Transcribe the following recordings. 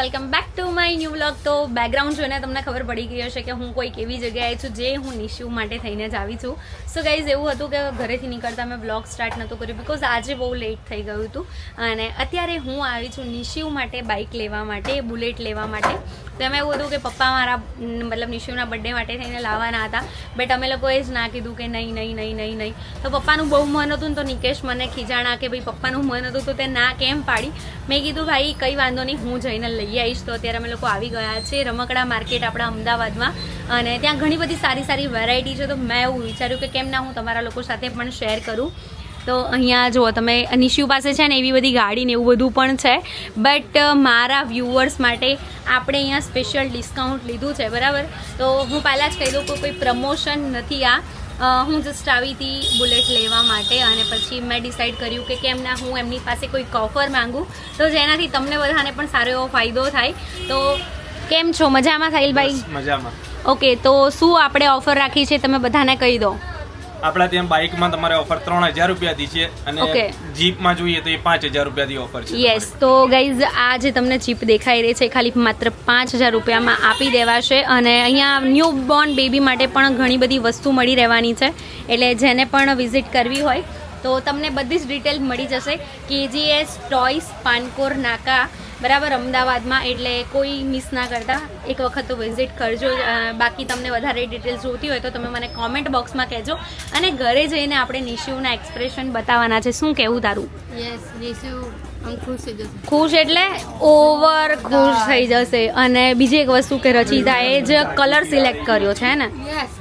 Welcome back to my new vlog. તો background જોઈને તમને ખબર પડી ગઈ હશે કે હું કોઈક એવી જગ્યાએ છું જે હું નિશુ માટે થઈને જ આવી છું. સો ગાઈઝ એવું હતું કે ઘરેથી નીકળતા મેં વ્લોગ સ્ટાર્ટ નહોતું કર્યું બિકોઝ આજે બહુ લેટ થઈ ગયું હતું. અને અત્યારે હું આવી છું નિશુ માટે બાઇક લેવા માટે બુલેટ લેવા માટે. તો એમાં એવું હતું કે પપ્પા મારા મતલબ નિશુના બર્થડે માટે થઈને લાવવાના હતા. બટ અમે લોકોએ જ ના કીધું કે નહીં નહીં નહીં નહીં નહીં. તો પપ્પાનું બહુ મન હતું ને તો નિકેશ મને ખીજાણા કે ભાઈ પપ્પાનું મન હતું તો તે ના કેમ પાડી. મેં કીધું, ભાઈ, કંઈ વાંધો નહીં, હું જઈને લઈ આવીશ તો અત્યારે અમે લોકો આવી ગયા છે રમકડા માર્કેટ આપણા અમદાવાદમાં. અને ત્યાં ઘણી બધી સારી સારી વેરાયટી છે. તો મેં એવું વિચાર્યું કે કેમ ના હું તમારા લોકો સાથે પણ શેર કરું. તો અહીંયા જુઓ, તમે નિશુ પાસે છે ને એવી બધી ગાડી ને એવું બધું પણ છે. બટ મારા વ્યુઅર્સ માટે આપણે અહીંયા સ્પેશિયલ ડિસ્કાઉન્ટ લીધું છે, બરાબર? તો હું પહેલાં જ કહી દઉં કે કોઈ પ્રમોશન નથી આ. હું જસ્ટ આવી હતી બુલેટ લેવા માટે અને પછી મેં ડિસાઇડ કર્યું કે કેમ ના હું એમની પાસે કોઈ ઓફર માંગું. તો જેનાથી તમને બધાને પણ સારો એવો ફાયદો થાય. તો કેમ છો? મજામાં સાહિલભાઈ? મજામાં. ઓકે તો શું આપણે ઓફર રાખી છે? તમે બધાને કહી દો. આપણા ત્યાં બાઇકમાં તમારે ઓફર ત્રણ હજાર રૂપિયાથી છે અને. જીપમાં જોઈએ તો એ પાંચ હજાર રૂપિયાથી ઓફર છે યસ તો ગાઈઝ આ જે તમને જીપ દેખાઈ રહી છે એ ખાલી માત્ર પાંચ હજાર રૂપિયામાં આપી દેવાશે અને અહીંયા ન્યૂ બોર્ન બેબી માટે પણ ઘણી બધી વસ્તુ મળી રહેવાની છે એટલે જેને પણ વિઝિટ કરવી હોય તો તમને બધી જ ડિટેલ મળી જશે. કેજીએસ ટોયસ પાનકોર નાકા બરાબર, અમદાવાદમાં. એટલે કોઈ મિસ ના કરતા. એક વખત તો વિઝિટ કરજો. બાકી તમને વધારે ડિટેલ્સ જોતી હોય તો તમે મને કોમેન્ટ બોક્સમાં કહેજો. અને ઘરે જઈને આપણે નિશુના એક્સપ્રેશન બતાવવાના છે. શું કહેવું તારું? યસ નિશુ ખુશ એટલે ઓવર ખુશ થઈ જશે. અને બીજી એક વસ્તુ કે રચિતા એ જ કલર સિલેક્ટ કર્યો છે ને?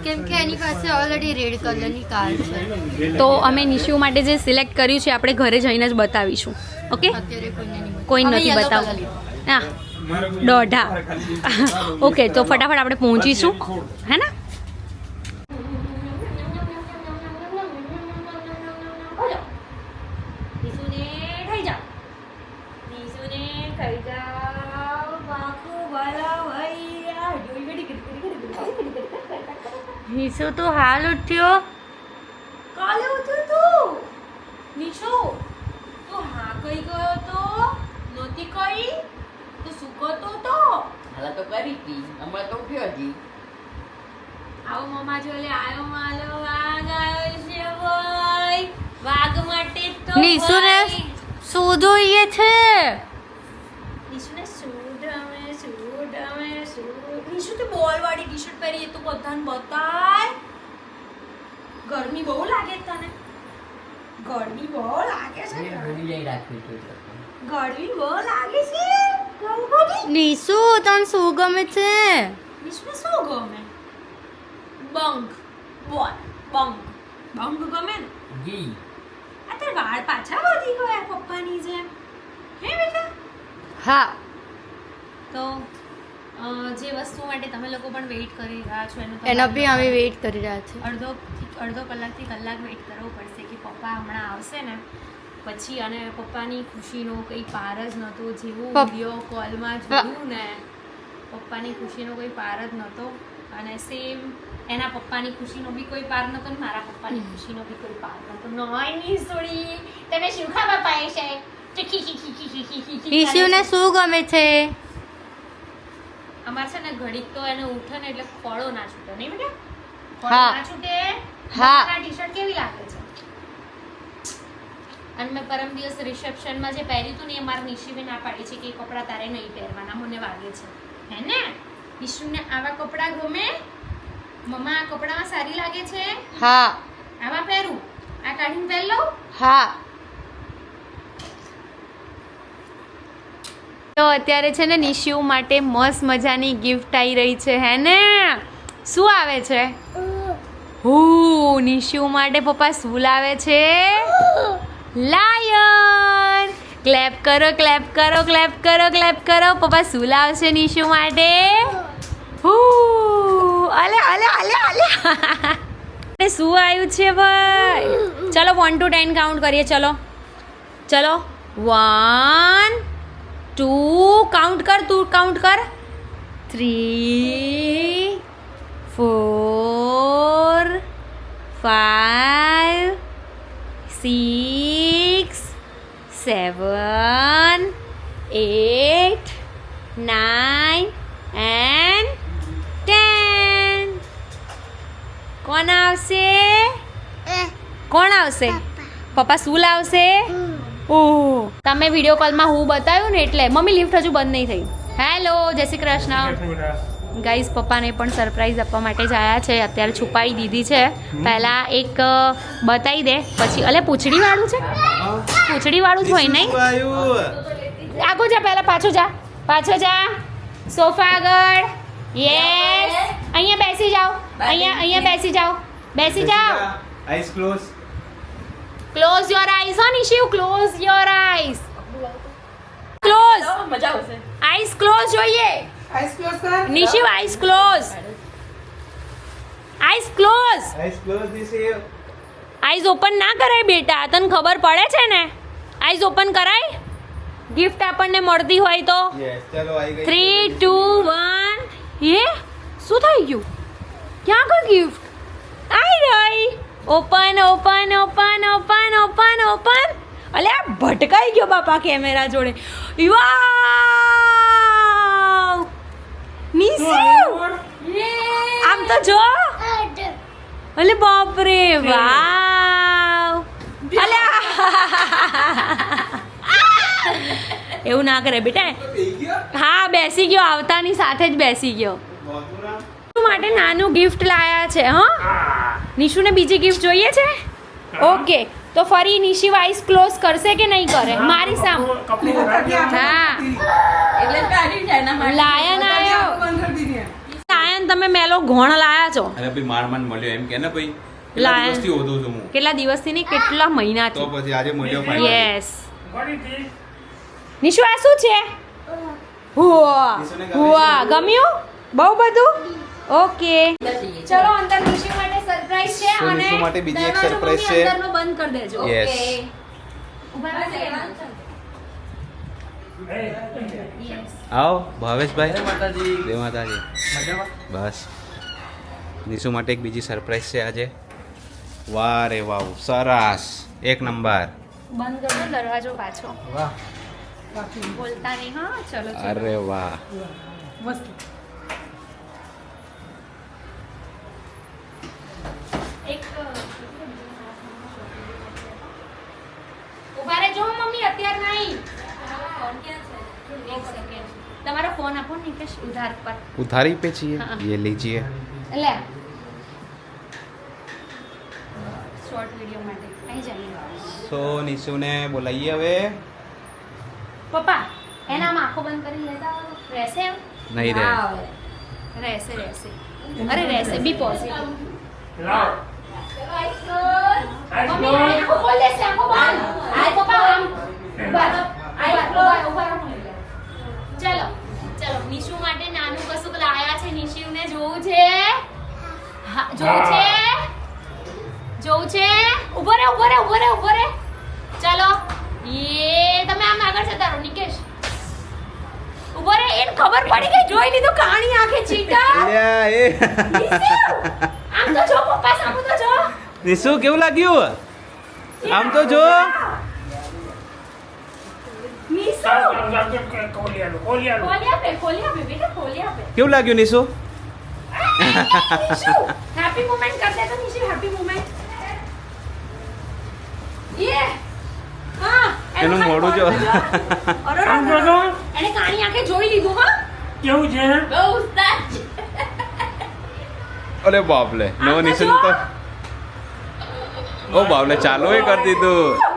કેમ કે એની પાસે ઓલરેડી રેડ કલરની કાર છે. તો અમે નિશુ માટે જે સિલેક્ટ કર્યું છે આપણે ઘરે જઈને જ બતાવીશું. ઓકે. કોઈ નથી બતાવવું હા. દોઢા. ઓકે તો ફટાફટ આપણે પહોંચીશું. હે ને? નિશુ તો હાલ ઉઠ્યો? કાલે ઉઠ્યો તું? નિશુ તું હા કઈ ગયો તો? નોતી કઈ તો શું કરતો તો હાલા તો કરી હતી હમણાં તો ઉઠ્યો હતી આવો મમ્મા જોલે આયો માલો વાઘ આવ્યો છે ભાઈ. વાઘ માટે તો નિશુને ને શું જોઈએ છે નિશુને શું ગમે શું ગમે શું નિશુ તો બોલ વાળી ટી-શર્ટ પહેરી એ તો બધાને બતાય. ગરમી બહુ લાગે છે તને? ગરમી બહુ લાગે છે ગરમી બહુ લાગે છે? નિશુ તને શું ગમે છે? નિશુને શું ગમે? બંક બોલ બંક બંક ગમે ને? જી આ તાર વાળ પાછા વધી ગયા પપ્પાની જેમ. હે બેટા? હા. તો જે વસ્તુ માટે તમે લોકો પણ વેઇટ કરી રહ્યા છો એનું એનો બી અમે વેઇટ કરી રહ્યા છીએ. અડધો અડધો કલાકથી કલાક વેઇટ કરવો પડશે કે પપ્પા હમણાં આવશે ને પછી અને પપ્પાની ખુશીનો કંઈ પાર જ નહોતો. જેવું વીડિયો કોલમાં જોયું ને પપ્પાની ખુશીનો કોઈ પાર જ નહોતો. અને સેમ એના પપ્પાની ખુશીનો બી કોઈ પાર નહોતો ને મારા પપ્પાની ખુશીનો બી કોઈ પાર નહોતો. નોની સોડી તમે શું ખાવા પાય છે? ઈશુને શું ગમે છે? અમારે છે ને ઘડીક તો એને ઉઠે ને એટલે ખોળો ના છૂટે નહીં બેટા? ખોળો. ના છૂટે હા. ટી શર્ટ કેવી લાગે છે? અને મેં પરમ દિવસ રિસેપ્શનમાં જે પહેર્યું હતું ને એ મારા નિશીબે ના પાડી છે કે એ કપડાં તારે નહીં પહેરવાના મને વાગે છે. હે ને? નિશુને આવા કપડાં ગમે? મમ્મા આ કપડામાં સારી લાગે છે? હા. આવા પહેરું? આ કાઢીને પહેર લઉં? હા. તો અત્યારે છે ને નિશુ માટે મસ્ત મજાની ગિફ્ટ આવી રહી છે, હે ને? શું આવે છે? હુ નિશુ માટે પપ્પા શું લાવે છે? લાયન! ક્લેપ કરો ક્લેપ કરો ક્લેપ કરો ક્લેપ કરો. પપ્પા શું લાવશે નિશુ માટે? હુ! અલે અલે અલે અલે! શું આવ્યું છે ભાઈ? ચલો વન ટુ ટેન કાઉન્ટ કરીએ, ચલો. ચલો વન टू काउंट कर तू काउंट कर। Three four five six seven eight nine and ten કોણ આવશે કોણ આવશે પપ્પા શું લાવશે ઓહ. તમે વીડિયો કોલમાં હું બતાવ્યું ને એટલે મમ્મી લિફ્ટ હજુ બંધ નહીં થઈ. હેલો જય શ્રી કૃષ્ણ. ગાઈઝ પપ્પાને પણ સરપ્રાઈઝ આપવા માટે જ આવ્યા છે. અત્યારે છુપાવી દીધી છે. પહેલાં એક બતાવી દે. પછી અલે પૂછડીવાળું છે? પૂંછડીવાળું જ હોય નહીં? આગો જા પહેલાં પાછો જા. પાછો જા. સોફા આગળ. યસ અહીંયા બેસી જાઓ. અહીંયા અહીંયા બેસી જાઓ. બેસી જાઓ. Eyes close close your eyes હો Nishiv close your eyes close મજા આવશે. આઈઝ ક્લોઝ જોઈએ. Nishiv eyes close eyes close eyes close this here eyes open ના કરાય બેટા તને ખબર પડે છે ને? આઈઝ ઓપન કરાય? ગિફ્ટ આપણને મળતી હોય તો? ચલો આઈ ગઈ થ્રી ટુ વન એ શું થઈ ગયું? ક્યાં ગયું ગિફ્ટ આઈ ગઈ. Open open open open open open. અલે આ ભટકાઈ ગયો બાપા કેમેરા જોડે. વાવ! નિશુ આમ તો જો. અલે બાપ રે વાવ! અલે એવું ના કરે બેટા. હા બેસી ગયો આવતાની સાથે જ બેસી ગયો. માટે નાનું ગિફ્ટ લાયા છે હા. નિશુને બીજી ગિફ્ટ જોઈએ છે? ઓકે. તો ફરી નિશી વાઇસ ક્લોઝ કરશે કે નહીં કરે? મારી સામ. હા. લાયન આવ્યો લાયન તમે મેલો ઘોણ લાયા છો. અરે ભાઈ માર માન મળ્યો એમ કે ને ભાઈ? લાયન. કેટલા દિવસથી હોતું છું હું? કેટલા દિવસથી નહીં કેટલા તો મહિનાથી પછી આજે મળ્યો યસ નિશુ આ શું છે? હુઆ. હુઆ. ગમ્યું? બહુ બધું? ઓકે. ચલો અંદર નિશુ માટે સરપ્રાઈઝ છે અને નિશુ માટે બીજી એક સરપ્રાઈઝ છે. અંદરનો બંધ કરી દેજો. રહેજો. Yes. આવો ભાવેશભાઈ. જય માતાજી. બસ. નિશુ માટે એક બીજી સરપ્રાઈઝ છે આજે. વાહ રે વાહ સરસ. એક નંબર. બંધ કરો દરવાજો પાછો. બોલતા નહીં હા ચલો ચલો. અરે વાહ. એક અત્યાર નહીં એક સેકન્ડ તમારો ફોન આપો ને નિકેશ ઉધાર પર उधारी पे चाहिए हाँ। ये लीजिए લે શોર્ટ વિડિયો માટે અહીં જઈએ સો નિશુને બોલાવીએ હવે પપ્પા એનામાં આંખો બંધ કરી લેતા આવો. રહેશે એમ નહીં રહે. હા, હવે. રહેશે રહેશે અરે રહેશે બી પોઝિટિવ મમ્મી આંખો ખોલ દેશે આંખો બંધ ચલો ચલો નિશુ માટે નાનું કશુંક લાયા છે નિશિવને જોવું છે. જોવું છે? જોવું છે? ઊભો રે ઊભો રે ઊભો રે ઊભો રે ચલો એ તમે આમ આગળ જતા રહો નિકેશ. ઊભો રે એને ખબર પડી ગઈ જોઈ લીધું કહાણી આંખે ચીટા. એ. આમ તો જો પપ્પા સામું તો જો. નિશુ કેવું લાગ્યું? આમ તો જો નિશુ ખોલી આપે ખોલી આપે બેટા ખોલી આપે કેવું લાગ્યું નિશુ? હેપી મોમેન્ટ કરતે તો નિશુ હેપી મોમેન્ટ યે હા એનું મોઢું જો. એને કાણી આંખે જોઈ લીધું હા. કેવું છે? બહુ ઉસ્તાદ છે. અરે બાપલે લે નો નિશુ તો ઓ બાપલે ચાલો એ કરી દીધું.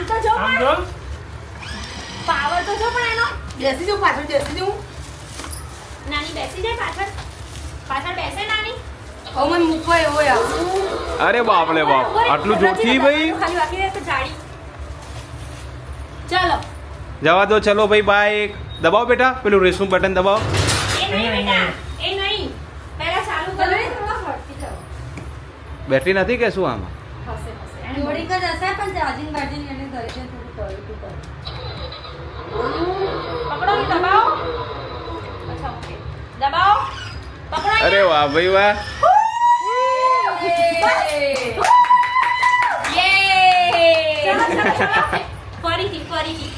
આમ તો જો આમ પણ જો પાવર તો જો પણ એનો બેસી જાઉં પાછળ બેસી જાઉં નાની બેસી જાય પાછળ પાછળ બેસે નાની હવે મને મૂકવો એવો યાર અરે બાપલે બાપ આટલું જોરથી ભાઈ ખાલી બાકી રહે તો જાડી જવા દો ચલો ભાઈ બાઈક દબાવો બેટા પેલું રેસનું બટન દબાવો એ નહીં બેટા એ નહીં પહેલા ચાલુ કરો બેટરી નથી કે શું આમાં હશે હશે થોડીક જ હશે પણ ચાર્જિંગ બાર્જિંગ એને કરી થોડું કર્યું તું પકડો ને દબાવો. અચ્છા ઓકે. દબાવો. પકડો અરે વાહ ભાઈ વાહ. ફરીથી ફરીથી.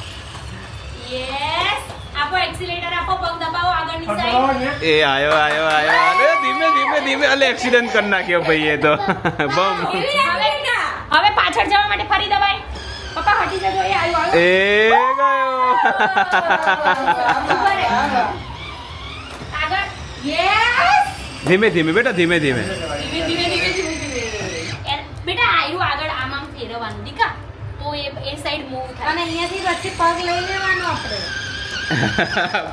યસ આપો એક્સિલેટર આપો પગ દબાવો આગળની સાઈડ એ આયો આયો આયો અરે ધીમે ધીમે ધીમે અલે એક્સિડન્ટ કરી નાખ્યો ભાઈ એ તો બમ હવે હવે પાછળ જવા માટે ફરી દબાય. પપ્પા હટી જજો એ આવ્યો એ ગયો. આગળ. યસ ધીમે ધીમે બેટા ધીમે ધીમે. ધીમે ધીમે ધીમે બેટા આયુ આગળ આમ આમ ફેરવવાનું દીકા. તો એ એ સાઈડ મૂવ થાય. અને અહીંયાથી વચ્ચે પગ લઈ લેવાનો આપણે.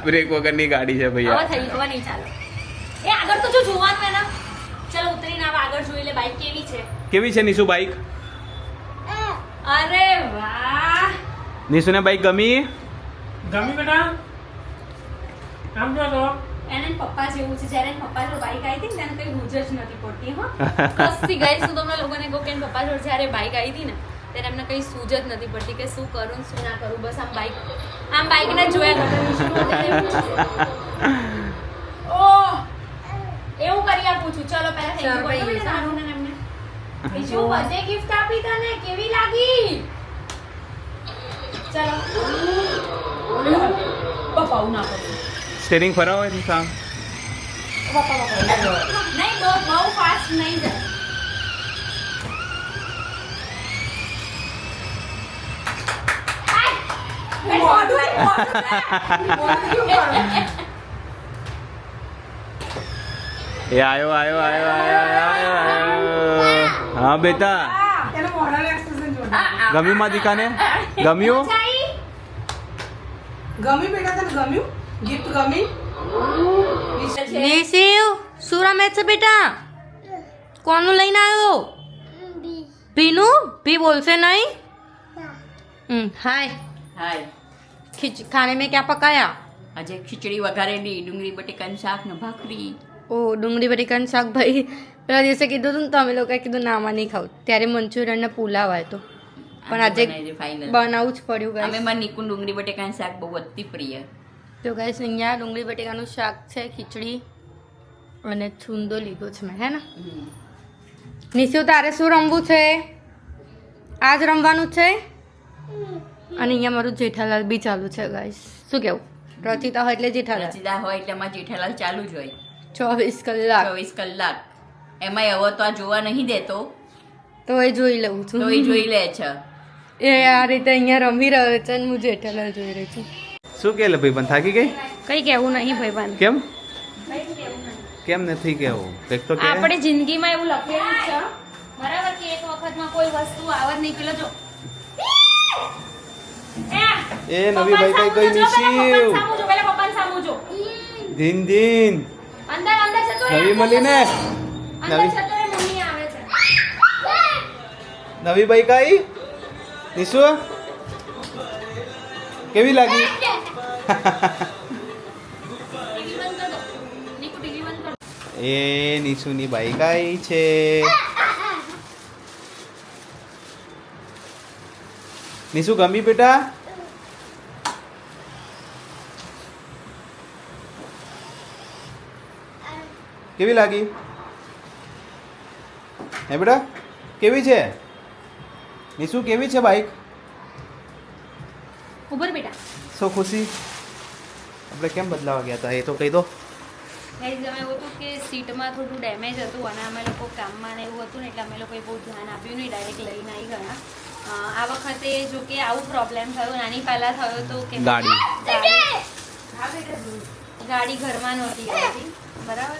બ્રેક વગરની ગાડી છે હવે ભૈયા થઈ હવે નહીં ચાલે. એ આગળ તો જો જોવાનું એના. ચલો ઉતરીને આવા આગળ જોઈ લે બાઈક કેવી છે? કેવી છે નિશુ બાઈક અરે વાહ. નિશુને બાઈક ગમી? ગમી બેટા. આમ જો તો. એને પપ્પા જેવું છે. જ્યારે એના પપ્પા જોડે બાઈક આવી હતી ને તેને કઈ હુજ જ નથી પડતી હા. કસ્તી ગઈ હું તમને લોકોને કહું કે પપ્પા જોડે જ્યારે બાઈક આવી હતી ને ત્યારે એમને કઈ સૂજ જ નથી પડતી કે શું કરું શું ના કરું. બસ આમ બાઈક આમ બાઈક ને જોયા કરતા ઓ એવું ઓહ. એવું કરી આપું છું. ચલો પહેલા થેન્ક યુ બોલો સારું. ને બીજું બધે ગિફ્ટ આપી તને કેવી લાગી? ચલો. પપ્પા સ્ટેરિંગ ફરાવો એની સામ નહીં બહુ બહુ ફાસ્ટ નહીં જાય. આય! મોઢું આય, મોઢું આય. એ આયો આયો આયો આયો આયો આયો. હા બેટા. ગમ્યું માં દીકાને? ગમ્યું? ગમ્યું બેટા તને ગમ્યું? ગિફ્ટ ગમી? નિશિવ શું રમે છે બેટા? કોનું લઈને આવ્યો? ભીનું? ભી બોલશે નહીં? હાય. હાય. ખીચ ખાને મેં ક્યાં પકાયા? આજે ખીચડી વઘારેલી ડુંગળી બટેકાનું શાક ને ભાખરી. ઓ ડુંગળી બટેકાનું શાક ભાઈ. પેલા દિવસે કીધું હતું ને તમે લોકોએ કીધું ના આમાં નહીં ખાવું. ત્યારે મંચુરિયન ને પુલાવ આવ્યો તો. પણ આજે બનાવવું જ પડ્યું અમે ગાઈસ નિકુન ડુંગળી બટેકાનું શાક બહુ અતિ પ્રિય. તો ગાઈસ અહીંયા ડુંગળી બટેકાનું શાક છે ખીચડી અને છુંદો લીધો છે મેં હે ને. નિશુ તારે શું રમવું છે? આજ રમવાનું છે? અને અહીંયા મારું જેઠાલાલ બી ચાલુ છે ગાઈસ શું કેવું? રચિતા હોય એટલે જેઠાલાલ. રચિતા હોય એટલે એમાં જેઠાલાલ ચાલુ જ હોય. ચોવીસ કલાક. ચોવીસ કલાક. એમાંય હવે તો આ જોવા નહીં દેતો. તો એ જોઈ લઉં છું. તો એ જોઈ લે છે. એ આ રીતે અહીંયા રમી રહ્યો છે અને હું જેઠાલાલ જોઈ રહી છું. શું કે ભાઈ પણ થાકી ગઈ? કઈ કેવું નહીં ભાઈબંધ. કેમ? કેમ નથી કેવું કંઈક તો કે આપણે જિંદગીમાં એવું લખેલું છે બરાબર કે એક વખતમાં કોઈ વસ્તુ આવત નહીં. પેલો જો. એ નવી ભાઈ કઈ ગઈ નિશિવ સામું જો પહેલા પપ્પાને સામું જો. ધીન ધીન. અંદર અંદર જતો નવી મળી ને નવી નવી બાઈક આવી નિશુ? કેવી લાગી. એ નિશુની બાઈક આવી છે. નિશુ ગમી બેટા? કેવી લાગી? હે બેટા? કેવી છે? નિશુ કેવી છે બાઈક? ઉભર બેટા. સો ખુશી? આપણે કેમ બદલાવા ગયા હતા? એ તો કહી દો. ગાઈઝ અમે એવું હતું કે સીટમાં થોડું ડેમેજ હતું અને અમે લોકો કામમાં ને એવું હતું ને એટલે અમે લોકોએ બહુ ધ્યાન આપ્યું નહીં ડાયરેક્ટ લઈને આવી ગયા. આ વખતે જો કે આવું પ્રોબ્લેમ થયો નાની પહેલાં થયો તો કે ગાડી. ગાડી. ઘરમાં નહોતી બરાબર?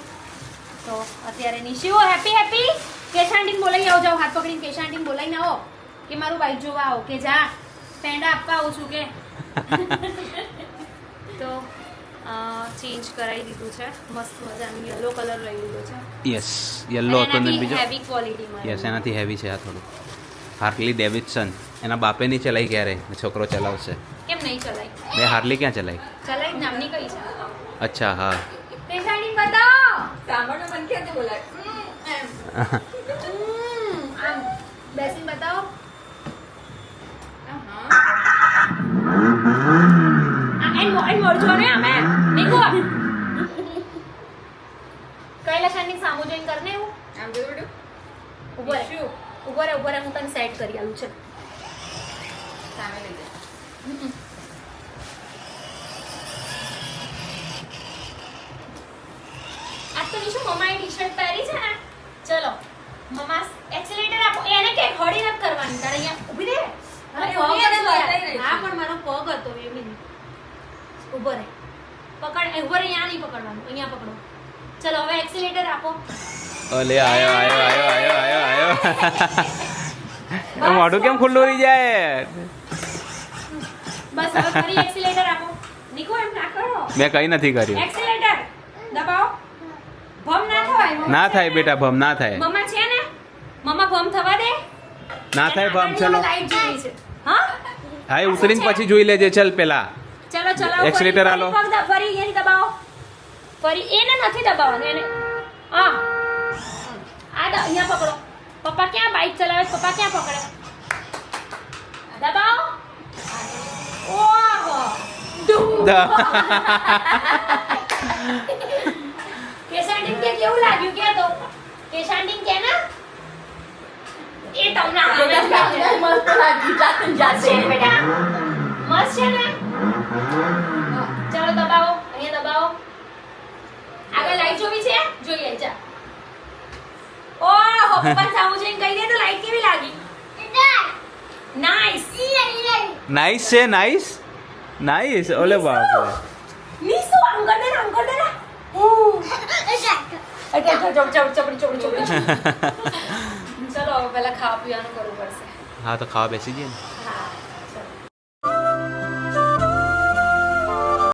તો અત્યારે નિશિઓ હેપી હેપી કેશાંટીને બોલાવી આવો જાઓ હાથ પકડીને કેશાંટીને બોલાવીને આવો. કે મારું બાઈક જોવા આવો કે જા પેંડા આપવા આવું છું કે. તો ચેન્જ કરાવી દીધું છે. મસ્ત મજાનું યલો કલર લઈ લીધો છે. યસ યલો હતો ને બીજો? હેવી ક્વોલિટીમાં યસ એનાથી હેવી છે આ થોડું. હાર્કલી ડેવિડસન એના બાપે નહીં ચલાવી ક્યારે? છોકરો ચલાવશે. કેમ નહીં ચલાવી બે હાર્લી ક્યાં ચલાવી ચલાય નામની કઈ છે? અચ્છા હા. પેશાની બતાવો. સાંભળો મને ક્યાંથી બોલાય? બેસીને બતાવો આ ઊભો રહે. હું તને સેટ કરી આલું છે. સામે લઈ જાય આજ તો નિશુ મમ્માએ ટી-શર્ટ પહેરી છે ને ચલો મમ્મા એક્સિલેટર આપો એને કે અહીંયા ઊભી હા પણ મારો પગ હતો ઊભો રહે. પકડ ઊભો રહે અહીંયા નહીં પકડવાનું. અહીંયા પકડો. ચલો હવે એક્સિલેટર આપો. અલે આયો આયો આયો આયો આયો આયો. મોઢું કેમ ખુલ્લું રહી જાય? બસ હવે ફરી એક્સિલેટર આપો. નીકો એમ ના કરો. મેં કઈ નથી કર્યું. એક્સિલેટર દબાવો. ભમ ના થવાય ના થાય બેટા ભમ ના થાય. મમ્મા છે ને? મમ્મા ભમ થવા દે. ના થાય ભમ ચલો. હા? હા ઉતરીને પછી જોઈ લેજે ચલ પેલા. ચલો ચલો Accelerator આલો. ફરી એને દબાવો. ફરી એને નથી દબાવવાનું એને. હા. આ દ- અહીંયા પકડો. પપ્પા ક્યાં બાઇક ચલાવે પપ્પા ક્યાં પકડે? દબાવો. ઓહો. કેશાંડીન કે કેવું લાગ્યું? કે તો? કેશાંડીન કે ના? એ તમને લાગે. મસ્ત લાગ્યું, જાતે. ને જાતે. ને બેટા? મસ્ત છે ને? ચાલો દબાવો અહીંયા દબાવો. આગળ લાઈટ જોવી છે? જોઈએ જા. ઓહો પપ્પા સામું જઈને કહી દે તો લાઈટ કેવી લાગી? નાઈસ નાઈસ છે નાઈસ નાઈસ ઓલે બાપ નીસુ આમ કર દે ને, આમ કર દે ઓ અટક અટક ચો- ચો- ચોપડી ચોપડી ચોપડી. ચલો પહેલા ખાવા પીવાનું કરવું પડશે. હા તો ખાવા બેસી જઈએ ને? હા.